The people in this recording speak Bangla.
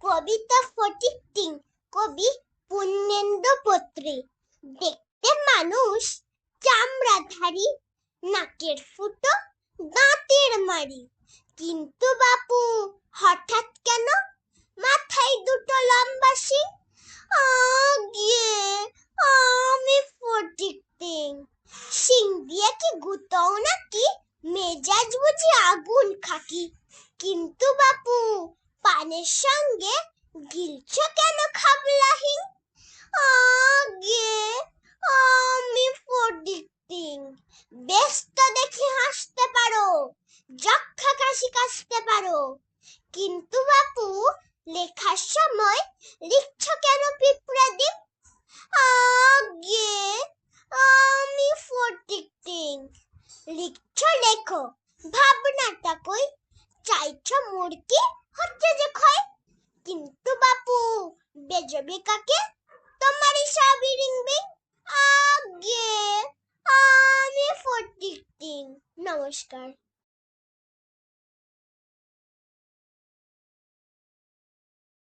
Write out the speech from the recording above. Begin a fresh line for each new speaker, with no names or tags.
কবিতা ফটিকটিং, কবি পুণ্যেন্দ্র পত্রী দেখতে মানুষ চামড়াধারী, নাকের ফুটো, দাঁতের মারি কিন্তু বাপু, হঠাৎ কেন? মাথায় দুটো লম্বা শিং। আগে আমি ফটিকটিং। শিং দিয়ে কি গুতও নাকি? মেজাজ বুঝি আগুন খাকি। কিন্তু বাপু পানের সঙ্গে গিলছ কেন খাবলাহিং আগে আমি ফটিকটিং বেশ তো দেখি হাসতে পারো, যক্ষা কাশি কাশতে পারো। কিন্তু বাপু, লেখার সময় লিখছ কেন পিঁপড়ে দিন? আগে আমি ফটিকটিং লিখছ লেখো, ভাবনাটা কই? চাইছ মুরকি হচ্ছে যে ক্ষয়। কিন্তু বাপু বেজবে কাকে? তোমারই সবই রিংবে। আগে আমি ফটিকটিং নমস্কার।